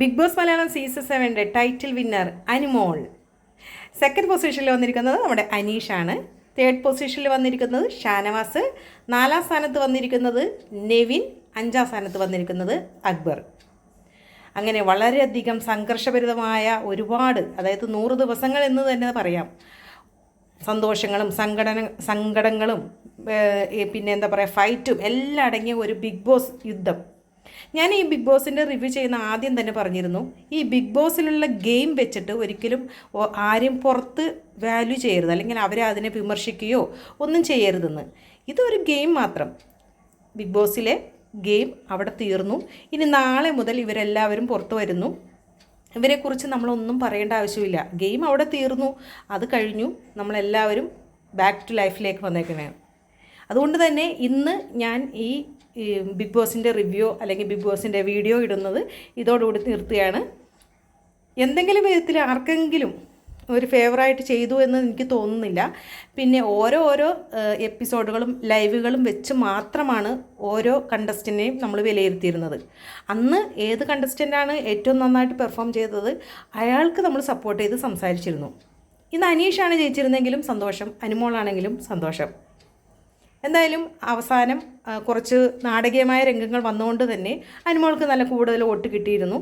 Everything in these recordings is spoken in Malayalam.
ബിഗ് ബോസ് മലയാളം സീസൺ സെവന്റെ ടൈറ്റിൽ വിന്നർ അനിമോൾ. സെക്കൻഡ് പൊസിഷനിൽ വന്നിരിക്കുന്നത് നമ്മുടെ അനീഷാണ്. തേർഡ് പൊസിഷനിൽ വന്നിരിക്കുന്നത് ഷാനവാസ്. നാലാം സ്ഥാനത്ത് വന്നിരിക്കുന്നത് നെവിൻ. അഞ്ചാം സ്ഥാനത്ത് വന്നിരിക്കുന്നത് അക്ബർ. അങ്ങനെ വളരെയധികം സംഘർഷഭരിതമായ ഒരുപാട് അതായത് നൂറ് ദിവസങ്ങൾ എന്ന് തന്നെ പറയാം. സന്തോഷങ്ങളും സങ്കടന സങ്കടങ്ങളും പിന്നെ എന്താ പറയുക ഫൈറ്റും എല്ലാം അടങ്ങിയ ഒരു ബിഗ് ബോസ് യുദ്ധം. ഞാൻ ഈ ബിഗ് ബോസിന്റെ റിവ്യൂ ചെയ്യുന്ന ആദ്യം തന്നെ പറഞ്ഞിരുന്നു. ഈ ബിഗ് ബോസിലുള്ള ഗെയിം വെച്ചിട്ട് ഒരിക്കലും ആരും പുറത്ത് വാല്യൂ ചെയ്യരുത്. അല്ലെങ്കിൽ അവരെ അതിനെ വിമർശിക്കുകയോ ഒന്നും ചെയ്യരുതെന്ന്. ഇതൊരു ഗെയിം മാത്രം. ബിഗ് ബോസിലെ ഗെയിം അവിടെ തീർന്നു. ഇനി നാളെ മുതൽ ഇവരെല്ലാവരും പുറത്തു വരുന്നു. ഇവരെക്കുറിച്ച് നമ്മളൊന്നും പറയേണ്ട ആവശ്യമില്ല. ഗെയിം അവിടെ തീർന്നു. അത് കഴിഞ്ഞു. നമ്മളെല്ലാവരും ബാക്ക് ടു ലൈഫിലേക്ക് വന്നേക്കണേ അതുകൊണ്ട് തന്നെ ഇന്ന് ഞാൻ ഈ ഈ ബിഗ് ബോസിന്റെ റിവ്യൂ അല്ലെങ്കിൽ ബിഗ് ബോസിന്റെ വീഡിയോ ഇടുന്നത് ഇതോടുകൂടി നിർത്തുകയാണ്. എന്തെങ്കിലും വിധത്തിൽ ആർക്കെങ്കിലും ഒരു ഫേവറായിട്ട് ചെയ്തു എന്ന് എനിക്ക് തോന്നുന്നില്ല. പിന്നെ ഓരോ ഓരോ എപ്പിസോഡുകളും ലൈവുകളും വെച്ച് മാത്രമാണ് ഓരോ കണ്ടസ്റ്റന്റിനെയും നമ്മൾ വിലയിരുത്തിയിരുന്നത്. അന്ന് ഏത് കണ്ടസ്റ്റന്റാണ് ഏറ്റവും നന്നായിട്ട് പെർഫോം ചെയ്തത് അയാൾക്ക് നമ്മൾ സപ്പോർട്ട് ചെയ്ത് സംസാരിച്ചിരുന്നു. ഇന്ന് അനീഷാണ് ജയിച്ചിരുന്നെങ്കിലും സന്തോഷം അനുമോളാണെങ്കിലും സന്തോഷം. എന്തായാലും അവസാനം കുറച്ച് നാടകീയമായ രംഗങ്ങൾ വന്നുകൊണ്ട് തന്നെ അനുമോൾക്ക് നല്ല കൂടുതൽ വോട്ട് കിട്ടിയിരുന്നു.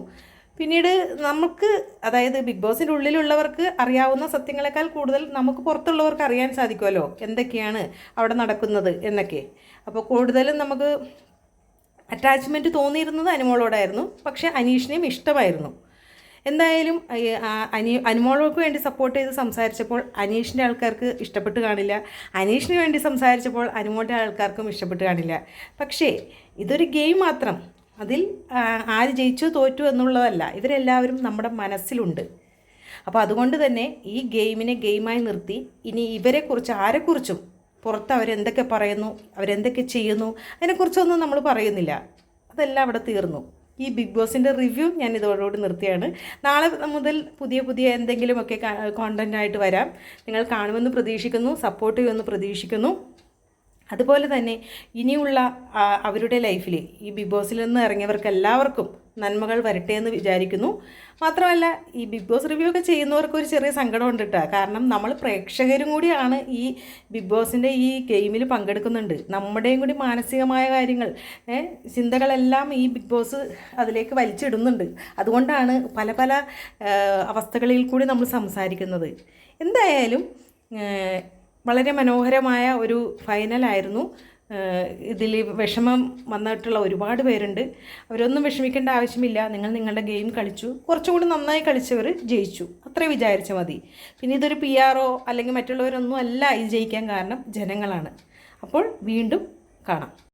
പിന്നീട് നമുക്ക് അതായത് ബിഗ് ബോസിന്റെ ഉള്ളിലുള്ളവർക്ക് അറിയാവുന്ന സത്യങ്ങളെക്കാൾ കൂടുതൽ നമുക്ക് പുറത്തുള്ളവർക്ക് അറിയാൻ സാധിക്കുമല്ലോ. എന്തൊക്കെയാണ് അവിടെ നടക്കുന്നത് എന്നൊക്കെ. അപ്പോൾ കൂടുതലും നമുക്ക് അറ്റാച്ച്മെന്റ് തോന്നിയിരുന്നത് അനുമോളോടായിരുന്നു. പക്ഷേ അനീഷിനെയും ഇഷ്ടമായിരുന്നു. എന്തായാലും അനി അനുമോൾക്ക് വേണ്ടി സപ്പോർട്ട് ചെയ്ത് സംസാരിച്ചപ്പോൾ അനീഷിന്റെ ആൾക്കാർക്ക് ഇഷ്ടപ്പെട്ട് കാണില്ല. അനീഷിന് വേണ്ടി സംസാരിച്ചപ്പോൾ അനുമോളുടെ ആൾക്കാർക്കും ഇഷ്ടപ്പെട്ട് കാണില്ല. പക്ഷേ ഇതൊരു ഗെയിം മാത്രം. അതിൽ ആര് ജയിച്ചു തോറ്റു എന്നുള്ളതല്ല. ഇവരെല്ലാവരും നമ്മുടെ മനസ്സിലുണ്ട്. അപ്പോൾ അതുകൊണ്ട് തന്നെ ഈ ഗെയിമിനെ ഗെയിമായി നിർത്തി ഇനി ഇവരെക്കുറിച്ച് ആരെക്കുറിച്ചും പുറത്ത് അവരെന്തൊക്കെ പറയുന്നു അവരെന്തൊക്കെ ചെയ്യുന്നു അതിനെക്കുറിച്ചൊന്നും നമ്മൾ പറയുന്നില്ല. അതെല്ലാം അവിടെ തീർന്നു. ഈ ബിഗ് ബോസിന്റെ റിവ്യൂ ഞാൻ ഇതോടുകൂടി നിർത്തിയാണ്. നാളെ മുതൽ പുതിയ പുതിയ എന്തെങ്കിലുമൊക്കെ കോണ്ടന്റ് ആയിട്ട് വരാം. നിങ്ങൾ കാണുമെന്ന് പ്രതീക്ഷിക്കുന്നു സപ്പോർട്ട് ചെയ്യുമെന്ന് പ്രതീക്ഷിക്കുന്നു. അതുപോലെ തന്നെ ഇനിയുള്ള അവരുടെ ലൈഫിൽ ഈ ബിഗ് ബോസിൽ നിന്ന് ഇറങ്ങിയവർക്ക് എല്ലാവർക്കും നന്മകൾ വരട്ടെ എന്ന് വിചാരിക്കുന്നു. മാത്രമല്ല ഈ ബിഗ് ബോസ് റിവ്യൂ ഒക്കെ ചെയ്യുന്നവർക്ക് ഒരു ചെറിയ സങ്കടമുണ്ട് കേട്ടോ കാരണം നമ്മൾ പ്രേക്ഷകരും കൂടിയാണ് ഈ ബിഗ് ബോസിന്റെ ഈ ഗെയിമിൽ പങ്കെടുക്കുന്നുണ്ട്. നമ്മുടെയും കൂടി മാനസികമായ കാര്യങ്ങൾ ചിന്തകളെല്ലാം ഈ ബിഗ് ബോസ് അതിലേക്ക് വലിച്ചിടുന്നുണ്ട്. അതുകൊണ്ടാണ് പല പല അവസ്ഥകളിൽ കൂടി നമ്മൾ സംസാരിക്കുന്നത്. എന്തായാലും വളരെ മനോഹരമായ ഒരു ഫൈനലായിരുന്നു ഇതിൽ വിഷമം വന്നിട്ടുള്ള ഒരുപാട് പേരുണ്ട്. അവരൊന്നും വിഷമിക്കേണ്ട ആവശ്യമില്ല. നിങ്ങൾ നിങ്ങളുടെ ഗെയിം കളിച്ചു. കുറച്ചുകൂടി നന്നായി കളിച്ചവർ ജയിച്ചു. അത്രേ വിചാരിച്ചാൽ മതി. പിന്നെ ഇതൊരു പി ആറോ അല്ലെങ്കിൽ മറ്റുള്ളവരൊന്നും അല്ല ഇത് ജയിക്കാൻ കാരണം ജനങ്ങളാണ്. അപ്പോൾ വീണ്ടും കാണാം.